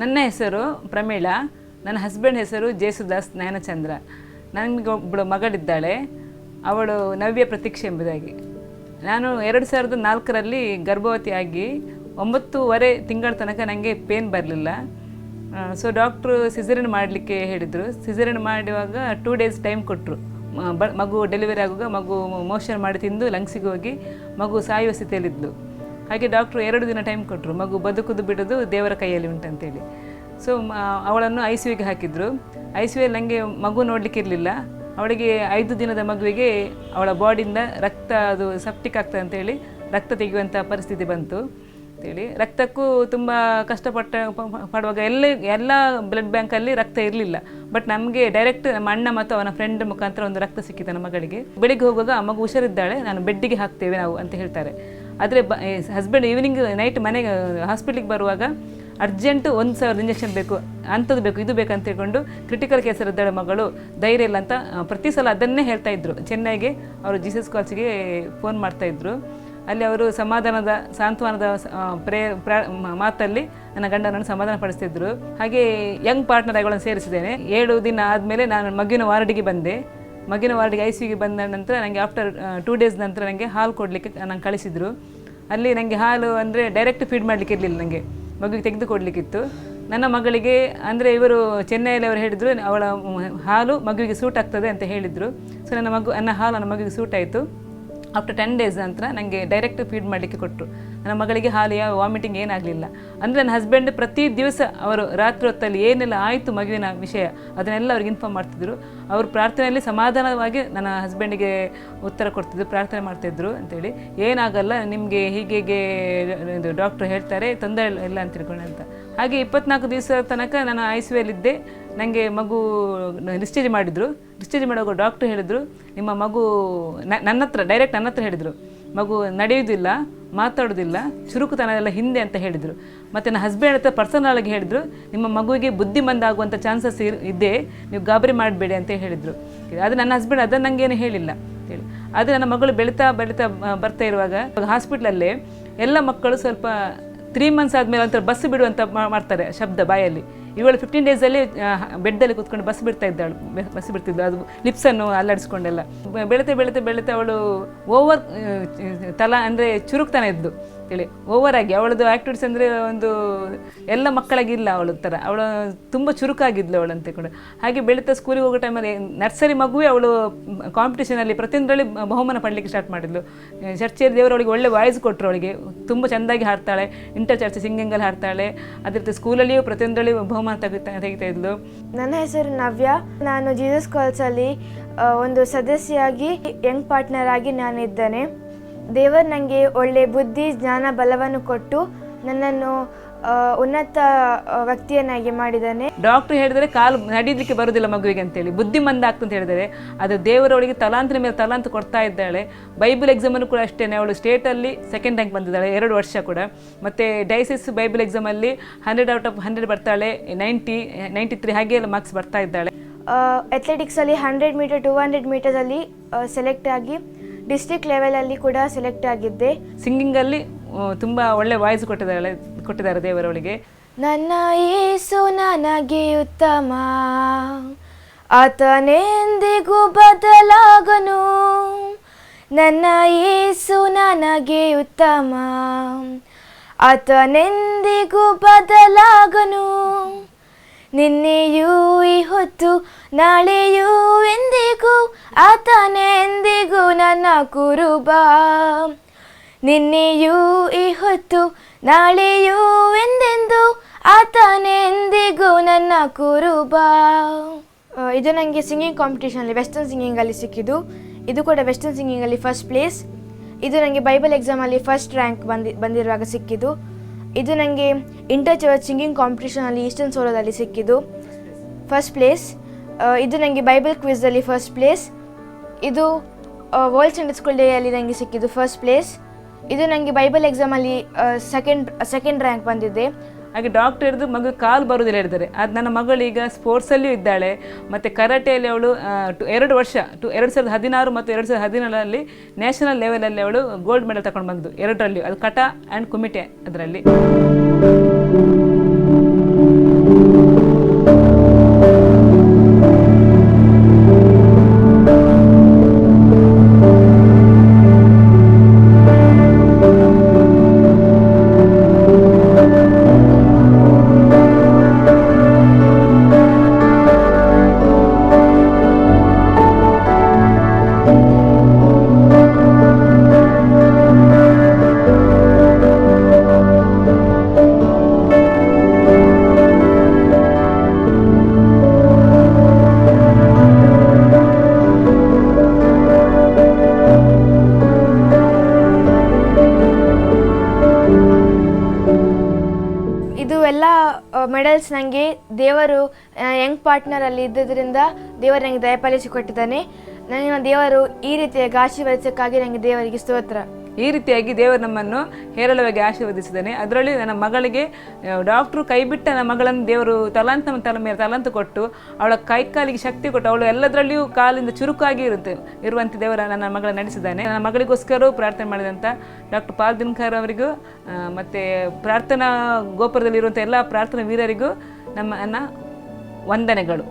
ನನ್ನ ಹೆಸರು ಪ್ರಮೀಳಾ, ನನ್ನ ಹಸ್ಬೆಂಡ್ ಹೆಸರು ಜೇಸುದಾಸ್ ನಯನಚಂದ್ರ ನನಗೆ ಒಬ್ಬಳು ಮಗಳಿದ್ದಾಳೆ, ಅವಳು ನವ್ಯ ಪ್ರತೀಕ್ಷೆ ಎಂಬುದಾಗಿ. ನಾನು ಎರಡು ಸಾವಿರದ ನಾಲ್ಕರಲ್ಲಿ ಗರ್ಭವತಿಯಾಗಿ ಒಂಬತ್ತೂವರೆ ತಿಂಗಳ ತನಕ ನನಗೆ ಪೇನ್ ಬರಲಿಲ್ಲ. ಸೊ ಡಾಕ್ಟ್ರು ಸಿಸರಿನ್ ಮಾಡಲಿಕ್ಕೆ ಹೇಳಿದರು. ಸಿಸರಿನ್ ಮಾಡುವಾಗ ಟೂ ಡೇಸ್ ಟೈಮ್ ಕೊಟ್ಟರು ಮಗು ಡೆಲಿವರಿ ಆಗುವಾಗ ಮಗು ಮೋಷನ್ ಮಾಡಿ ತಿಂದು ಲಂಗ್ಸಿಗೆ ಹೋಗಿ ಮಗು ಸಾಯುವ ಸ್ಥಿತಿಯಲ್ಲಿದ್ಲು. ಹಾಗೆ ಡಾಕ್ಟ್ರು ಎರಡು ದಿನ ಟೈಮ್ ಕೊಟ್ಟರು ಮಗು ಬದುಕುದು ಬಿಡೋದು ದೇವರ ಕೈಯಲ್ಲಿ ಉಂಟಂತೇಳಿ ಸೊ ಅವಳನ್ನು ಐ ಸಿ ಯುಗೆ ಹಾಕಿದ್ರು. ಐ ಸಿ ಯುಯಲ್ಲಿ ನನಗೆ ಮಗು ನೋಡಲಿಕ್ಕಿರಲಿಲ್ಲ ಅವಳಿಗೆ ಐದು ದಿನದ ಮಗುವಿಗೆ ಅವಳ ಬಾಡಿಯಿಂದ ರಕ್ತ, ಅದು ಸೆಪ್ಟಿಕ್ ಆಗ್ತದೆ ಅಂತೇಳಿ ರಕ್ತ ತೆಗೆಯುವಂಥ ಪರಿಸ್ಥಿತಿ ಬಂತು ಅಂತೇಳಿ. ರಕ್ತಕ್ಕೂ ತುಂಬ ಕಷ್ಟಪಟ್ಟ ಪಡುವಾಗ ಎಲ್ಲ ಎಲ್ಲ ಬ್ಲಡ್ ಬ್ಯಾಂಕಲ್ಲಿ ರಕ್ತ ಇರಲಿಲ್ಲ. ಬಟ್ ನಮಗೆ ಡೈರೆಕ್ಟ್ ನಮ್ಮ ಅಣ್ಣ ಮತ್ತು ಅವನ ಫ್ರೆಂಡ್ ಮುಖಾಂತರ ಒಂದು ರಕ್ತ ಸಿಕ್ಕಿತು ನಮ್ಮ ಮಗಳಿಗೆ. ಬೆಳಿಗ್ಗೆ ಹೋಗುವಾಗ ಆ ಮಗು ಹುಷಾರಿದ್ದಾಳೆ. ನಾನು ಬೆಡ್ಡಿಗೆ ಹಾಕ್ತೇವೆ ನಾವು ಅಂತ ಹೇಳ್ತಾರೆ. ಆದರೆ ಹಸ್ಬೆಂಡ್ ಈವ್ನಿಂಗ್ ನೈಟ್ ಮನೆಗೆ ಹಾಸ್ಪಿಟ್ಲಿಗೆ ಬರುವಾಗ ಅರ್ಜೆಂಟ್ ಒಂದು ಸಾವಿರದ ಇಂಜೆಕ್ಷನ್ ಬೇಕು, ಅಂಥದ್ದು ಬೇಕು, ಇದು ಬೇಕಂತ ಹೇಳ್ಕೊಂಡು ಕ್ರಿಟಿಕಲ್ ಕೇಸರಿದ್ದಾಳೆ ಮಗಳು ಧೈರ್ಯ ಇಲ್ಲ ಅಂತ ಪ್ರತಿ ಸಲ ಅದನ್ನೇ ಹೇಳ್ತಾ ಇದ್ರು. ಚೆನ್ನೈಗೆ ಅವರು ಜೀಸಸ್ ಕಾಲ್ಸ್ಗೆ ಫೋನ್ ಮಾಡ್ತಾ ಇದ್ರು. ಅಲ್ಲಿ ಅವರು ಸಮಾಧಾನದ, ಸಾಂತ್ವನದ ಪ್ರೇ, ಪ್ರಾ- ಮಾತಲ್ಲಿ ನನ್ನ ಗಂಡನನ್ನು ಸಮಾಧಾನ ಪಡಿಸ್ತಿದ್ರು. ಹಾಗೆ ಯಂಗ್ ಪಾರ್ಟ್ನರ್ ಆಗಿ ಸೇರಿಸಿದ್ದೇನೆ. ಏಳು ದಿನ ಆದಮೇಲೆ ನಾನು ಮಗುವಿನ ವಾರ್ಡಿಗೆ ಬಂದೆ. ಮಗಿನ ವಾರ್ಡಿಗೆ ಐ ಸಿಗೆ ಬಂದ ನಂತರ ನನಗೆ ಆಫ್ಟರ್ ಟೂ ಡೇಸ್ ನಂತರ ನನಗೆ ಹಾಲು ಕೊಡಲಿಕ್ಕೆ ನಂಗೆ ಕಳಿಸಿದರು. ಅಲ್ಲಿ ನನಗೆ ಹಾಲು ಅಂದರೆ ಡೈರೆಕ್ಟ್ ಫೀಡ್ ಮಾಡಲಿಕ್ಕೆ ಇರಲಿಲ್ಲ ನನಗೆ ಮಗುವಿಗೆ ತೆಗೆದು ಕೊಡಲಿಕ್ಕಿತ್ತು. ನನ್ನ ಮಗಳಿಗೆ ಅಂದರೆ ಇವರು ಚೆನ್ನೈಯಲ್ಲಿ ಅವರು ಹೇಳಿದರು, ಅವಳ ಹಾಲು ಮಗುವಿಗೆ ಸೂಟ್ ಆಗ್ತದೆ ಅಂತ ಹೇಳಿದರು. ಸೊ ನನ್ನ ಮಗು, ನನ್ನ ಹಾಲು ನನ್ನ ಮಗುವಿಗೆ ಸೂಟ್ ಆಯಿತು. ಆಫ್ಟರ್ ಟೆನ್ ಡೇಸ್ ನಂತರ ನನಗೆ ಡೈರೆಕ್ಟ್ ಫೀಡ್ ಮಾಡಲಿಕ್ಕೆ ಕೊಟ್ಟರು ನನ್ನ ಮಗಳಿಗೆ ಹಾಲು ಯಾವ ವಾಮಿಟಿಂಗ್ ಏನಾಗಲಿಲ್ಲ. ಅಂದರೆ ನನ್ನ ಹಸ್ಬೆಂಡ್ ಪ್ರತಿ ದಿವಸ ಅವರು ರಾತ್ರಿ ಹೊತ್ತಲ್ಲಿ ಏನೆಲ್ಲ ಆಯಿತು ಮಗುವಿನ ವಿಷಯ, ಅದನ್ನೆಲ್ಲ ಅವ್ರಿಗೆ ಇನ್ಫಾರ್ಮ್ ಮಾಡ್ತಿದ್ರು. ಅವರು ಪ್ರಾರ್ಥನೆಯಲ್ಲಿ ಸಮಾಧಾನವಾಗಿ ನನ್ನ ಹಸ್ಬೆಂಡಿಗೆ ಉತ್ತರ ಕೊಡ್ತಿದ್ರು, ಪ್ರಾರ್ಥನೆ ಮಾಡ್ತಿದ್ರು ಅಂತೇಳಿ. ಏನಾಗಲ್ಲ, ನಿಮಗೆ ಹೀಗೆ ಡಾಕ್ಟ್ರು ಹೇಳ್ತಾರೆ, ತೊಂದರೆ ಇಲ್ಲ- ಅಂತ ತಿಳ್ಕೊಂಡೆ ಅಂತ. ಹಾಗೆ ಇಪ್ಪತ್ನಾಲ್ಕು ದಿವಸ ತನಕ ನಾನು ಐ ಸಿ ನನಗೆ ಮಗು ಡಿಸ್ಚಾರ್ಜ್ ಮಾಡಿದರು. ಡಿಸ್ಚಾರ್ಜ್ ಮಾಡುವಾಗ ಡಾಕ್ಟ್ರು ಹೇಳಿದರು, ನಿಮ್ಮ ಮಗು ನನ್ನ ಹತ್ರ ಡೈರೆಕ್ಟ್ ನನ್ನ ಹತ್ರ ಹೇಳಿದರು. ಮಗು ನಡೆಯುವುದಿಲ್ಲ ಮಾತಾಡೋದಿಲ್ಲ ಚುರುಕುತನ ಎಲ್ಲ ಹಿಂದೆ ಅಂತ ಹೇಳಿದರು. ಮತ್ತು ನನ್ನ ಹಸ್ಬೆಂಡ್ ಹತ್ರ ಪರ್ಸನಲ್ ಆಗಿ ಹೇಳಿದರು, ನಿಮ್ಮ ಮಗುವಿಗೆ ಬುದ್ಧಿಮಂದ ಆಗುವಂಥ ಚಾನ್ಸಸ್ ಇದೆ, ನೀವು ಗಾಬರಿ ಮಾಡಬೇಡಿ ಅಂತ ಹೇಳಿದರು. ಅದು ನನ್ನ ಹಸ್ಬೆಂಡ್ ಅದನ್ನು ನನಗೇನು ಹೇಳಿಲ್ಲ. ಹೇಳಿ. ಆದರೆ ನನ್ನ ಮಗಳು ಬೆಳೀತಾ ಬೆಳೀತಾ ಬರ್ತಾ ಇರುವಾಗ ಹಾಸ್ಪಿಟ್ಲಲ್ಲೇ ಎಲ್ಲ ಮಕ್ಕಳು ಸ್ವಲ್ಪ ತ್ರೀ ಮಂತ್ಸ್ ಆದಮೇಲೆ ಒಂಥರ ಬಸ್ ಬಿಡುವಂತ ಮಾಡ್ತಾರೆ ಶಬ್ದ ಬಾಯಲ್ಲಿ. ಇವಳು ಫಿಫ್ಟೀನ್ ಡೇಸಲ್ಲಿ ಬೆಡ್ಡಲ್ಲಿ ಕೂತ್ಕೊಂಡು ಬಸ್ ಬಿಡ್ತಾ ಇದ್ದಾಳು. ಬಸ್ ಬಿಡ್ತಿದ್ದು ಅದು ಲಿಪ್ಸನ್ನು ಅಲ್ಲಾಡಿಸ್ಕೊಂಡೆಲ್ಲ. ಬೆಳೆತೆ ಬೆಳೆತೆ, ಬೆಳೀತಾ ಅವಳು ಓವರ್ ತಲಾ ಅಂದರೆ ಚುರುಕ್ತಾನೆ ಇದ್ದು ಹೇಳಿ. ಓವರಾಗಿ ಅವಳದು ಆ್ಯಕ್ಟಿವಿಟೀಸ್ ಅಂದರೆ ಒಂದು ಎಲ್ಲ ಮಕ್ಕಳಾಗಿಲ್ಲ ಅವಳ ಥರ ಅವಳು ತುಂಬ ಚುರುಕಾಗಿದ್ಲು ಅವಳಂತೆ ಕೂಡ. ಹಾಗೆ ಬೆಳೀತಾ ಸ್ಕೂಲಿಗೆ ಹೋಗೋ ಟೈಮಲ್ಲಿ ನರ್ಸರಿ ಮಗುವೆ ಅವಳು ಕಾಂಪಿಟೇಷನಲ್ಲಿ ಪ್ರತಿಯೊಂದರಲ್ಲಿ ಬಹುಮಾನ ಪಡಲಿಕ್ಕೆ ಸ್ಟಾರ್ಟ್ ಮಾಡಿದ್ಲು. ಚರ್ಚೆಯಲ್ಲಿ ದೇವರು ಅವಳಿಗೆ ಒಳ್ಳೆ ವಾಯ್ಸ್ ಕೊಟ್ಟರು ಅವಳಿಗೆ. ತುಂಬ ಚೆಂದಾಗಿ ಹಾಡ್ತಾಳೆ ಇಂಟರ್ ಚರ್ಚ್ ಸಿಂಗಿಂಗಲ್ಲಿ ಹಾಡ್ತಾಳೆ. ಅದೇ ರೀತಿ ಸ್ಕೂಲಲ್ಲಿಯೂ ಪ್ರತಿಯೊಂದರಲ್ಲಿ ಬಹುಮಾನ ತೆಗಿತಾ ತೆಗಿತಾ ಇದ್ಲು. ನನ್ನ ಹೆಸರು ನವ್ಯ. ನಾನು ಜೀಸಸ್ ಕಾಲ್ಸಲ್ಲಿ ಒಂದು ಸದಸ್ಯೆಯಾಗಿ ಯಂಗ್ ಪಾರ್ಟ್ನರ್ ಆಗಿ ನಾನಿದ್ದೇನೆ. ದೇವರು ನನಗೆ ಒಳ್ಳೆ ಬುದ್ಧಿ ಜ್ಞಾನ ಬಲವನ್ನು ಕೊಟ್ಟು ನನ್ನನ್ನು ಉನ್ನತ ವ್ಯಕ್ತಿಯನ್ನಾಗಿ ಮಾಡಿದ್ದಾನೆ. ಡಾಕ್ಟರ್ ಹೇಳಿದರೆ ಕಾಲು ನಡೀಲಿಕ್ಕೆ ಬರೋದಿಲ್ಲ ಮಗುವಿಗೆ ಅಂತೇಳಿ. ಬುದ್ಧಿಮಂದ ಆಗ್ತಂತ ಅಂತ ಹೇಳಿದರೆ ಅದು ದೇವರವಳಿಗೆ ತಲಾಂತರ ಮೇಲೆ ತಲಾಂತ ಕೊಡ್ತಾ ಇದ್ದಾಳೆ. ಬೈಬಲ್ ಎಕ್ಸಾಮನ್ನು ಕೂಡ ಅಷ್ಟೇ ಅವಳು ಸ್ಟೇಟಲ್ಲಿ ಸೆಕೆಂಡ್ ರ್ಯಾಂಕ್ ಬಂದಿದ್ದಾಳೆ ಎರಡು ವರ್ಷ ಕೂಡ. ಮತ್ತು ಡೈಸಿಸ್ ಬೈಬಲ್ ಎಕ್ಸಾಮಲ್ಲಿ ಹಂಡ್ರೆಡ್ ಔಟ್ ಆಫ್ ಹಂಡ್ರೆಡ್ ಬರ್ತಾಳೆ ನೈಂಟಿ ನೈಂಟಿ ತ್ರೀ ಹಾಗೆ ಎಲ್ಲ ಮಾರ್ಕ್ಸ್ ಬರ್ತಾ ಇದ್ದಾಳೆ. ಅಥ್ಲೆಟಿಕ್ಸಲ್ಲಿ ಹಂಡ್ರೆಡ್ ಮೀಟರ್ ಟೂ ಹಂಡ್ರೆಡ್ ಮೀಟರ್ಸಲ್ಲಿ ಸೆಲೆಕ್ಟ್ ಆಗಿ ಡಿಸ್ಟ್ರಿಕ್ಟ್ ಲೆವೆಲಲ್ಲಿ ಕೂಡ ಸೆಲೆಕ್ಟ್ ಆಗಿದ್ದೆ. ಸಿಂಗಿಂಗಲ್ಲಿ ತುಂಬ ಒಳ್ಳೆ ವಾಯ್ಸ್ ಕೊಟ್ಟಿದ್ದಾರೆ ಕೊಟ್ಟಿದ್ದಾರೆ ದೇವರವಳಿಗೆ. ನನ್ನ ಏಸು ನನಗೆ ಉತ್ತಮ. ಆತನೆಂದಿಗೂ ಬದಲಾಗನು. ನನ್ನ ಏಸು ನನಗೆ ಉತ್ತಮ. ಆತನೆಂದಿಗೂ ಬದಲಾಗನು. ನಿನ್ನೆಯೂ ಈ ಹೊತ್ತು ನಾಳೆಯೂ ನನ್ನ ಕುರುಬ. ನಿನ್ನೆಯೂ ಈ ಹೊತ್ತು ನಾಳೆಯೂ ಎಂದೆಂದು, ಆತನೆಂದಿಗೂ ನನ್ನ ಕುರುಬ. ಇದು ನನಗೆ ಸಿಂಗಿಂಗ್ ಕಾಂಪಿಟೇಷನಲ್ಲಿ ವೆಸ್ಟರ್ನ್ ಸಿಂಗಿಂಗಲ್ಲಿ ಸಿಕ್ಕಿದ್ದು. ಇದು ಕೂಡ ವೆಸ್ಟರ್ನ್ ಸಿಂಗಿಂಗಲ್ಲಿ ಫಸ್ಟ್ ಪ್ಲೇಸ್ ಇದು ನನಗೆ ಬೈಬಲ್ ಎಕ್ಸಾಮಲ್ಲಿ ಫಸ್ಟ್ ರ್ಯಾಂಕ್ ಬಂದಿ, ಬಂದಿರುವಾಗ ಸಿಕ್ಕಿದ್ದು. ಇದು ನನಗೆ ಇಂಟರ್ ಚರ್ಚ್ ಸಿಂಗಿಂಗ್ ಕಾಂಪಿಟೇಷನಲ್ಲಿ ಈಸ್ಟರ್ನ್ ಸೋಲೋದಲ್ಲಿ ಸಿಕ್ಕಿದ್ದು. ಫಸ್ಟ್ ಪ್ಲೇಸ್ ಇದು ನನಗೆ ಬೈಬಲ್ ಕ್ವಿಝಲ್ಲಿ ಫಸ್ಟ್ ಪ್ಲೇಸ್ ಇದು ವರ್ಲ್ಡ್ ಸಂಡೇ ಸ್ಕೂಲ್ ಡೇಯಲ್ಲಿ ನನಗೆ ಸಿಕ್ಕಿದ್ದು ಫಸ್ಟ್ ಪ್ಲೇಸ್ ಇದು ನನಗೆ ಬೈಬಲ್ ಎಕ್ಸಾಮಲ್ಲಿ ಸೆಕೆಂಡ್ ಸೆಕೆಂಡ್ ರ್ಯಾಂಕ್ ಬಂದಿದೆ ಹಾಗೆ ಡಾಕ್ಟರ್ ಹಿಡಿದು ಮಗು ಕಾಲು ಬರುವುದಿಲ್ಲ ಹೇಳಿದ್ದಾರೆ. ಅದು ನನ್ನ ಮಗಳು ಈಗ ಸ್ಪೋರ್ಟ್ಸಲ್ಲಿಯೂ ಇದ್ದಾಳೆ. ಮತ್ತು ಕರಾಟೆಯಲ್ಲಿ ಅವಳು ಎರಡು ವರ್ಷ, ಟು, ಎರಡು ಸಾವಿರದ ಹದಿನಾರು ಮತ್ತು ಎರಡು ಸಾವಿರದ ಹದಿನೇಳರಲ್ಲಿ ನ್ಯಾಷನಲ್ ಲೆವೆಲಲ್ಲಿ ಅವಳು ಗೋಲ್ಡ್ ಮೆಡಲ್ ತಗೊಂಡು ಬಂದು ಎರಡರಲ್ಲಿ. ಅದು ಕಟ ಆ್ಯಂಡ್ ಕುಮಿಟೆ ಅದರಲ್ಲಿ. ಮೆಡಲ್ಸ್ ನನಗೆ ದೇವರು ಯಂಗ್ ಪಾರ್ಟ್ನರಲ್ಲಿ ಇದ್ದದ್ರಿಂದ ದೇವರು ನನಗೆ ದಯಪಾಲಿಸಿ ಕೊಟ್ಟಿದ್ದಾನೆ. ನನ್ನ ದೇವರು ಈ ರೀತಿಯಾಗಿ ಆಶೀರ್ವದಿಸಕ್ಕಾಗಿ ನನಗೆ ದೇವರಿಗೆ ಸ್ತೋತ್ರ. ಈ ರೀತಿಯಾಗಿ ದೇವರು ನಮ್ಮನ್ನು ಹೇರಳವಾಗಿ ಆಶೀರ್ವದಿಸಿದ್ದಾನೆ. ಅದರಲ್ಲಿ ನನ್ನ ಮಗಳಿಗೆ ಡಾಕ್ಟ್ರು ಕೈಬಿಟ್ಟ ನನ್ನ ಮಗಳನ್ನು ದೇವರು ತಲಾಂತ ತಲೆ ಮೇಲೆ ತಲಾಂತ ಕೊಟ್ಟು ಅವಳ ಕೈ ಕಾಲಿಗೆ ಶಕ್ತಿ ಕೊಟ್ಟು ಅವಳು ಎಲ್ಲದರಲ್ಲಿಯೂ ಕಾಲಿಂದ ಚುರುಕಾಗಿ ಇರುತ್ತೆ, ಇರುವಂತೆ ದೇವರ ನನ್ನ ಮಗಳ ನಡೆಸಿದ್ದಾನೆ. ನನ್ನ ಮಗಳಿಗೋಸ್ಕರ ಪ್ರಾರ್ಥನೆ ಮಾಡಿದಂಥ ಡಾಕ್ಟರ್ ಪಾಲ್ ದಿನ್ಕರ್ ಅವರಿಗೂ ಮತ್ತು ಪ್ರಾರ್ಥನಾ ಗೋಪುರದಲ್ಲಿರುವಂಥ ಎಲ್ಲ ಪ್ರಾರ್ಥನಾ ವೀರರಿಗೂ ನಮ್ಮ ವಂದನೆಗಳು.